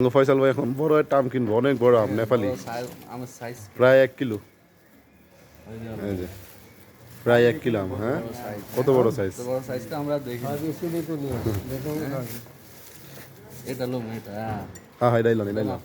কিন্তু ফয়সাল ভাই এখন বড় একটা আম কিনবো অনেক বড় আম নেপালি সাইজ আমার সাইজ প্রায় এক কিলো ওই যে এই যে প্রায় এক কিলো আম হ্যাঁ সাইজ কত বড় সাইজ তো বড় সাইজটা আমরা দেখি इसीलिए तो लिया देखो এটা লোম এটা হ্যাঁ হ্যাঁ হ্যাঁ ডাইলাম ডাইলাম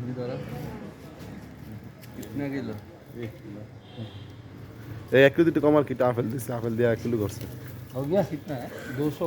ये धरो कितना किलो এই এক কিলো একটু কমার কিটা আপেল দিচ্ছে আপেল দিয়ে এক কিলো করছে हो गया कितना है दो सौ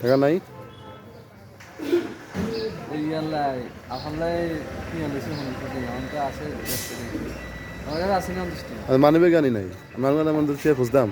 টাকা নাই? মনে মানবে গানি নাই। আমার মানে আমাদের চেয়ে খুঁজতাম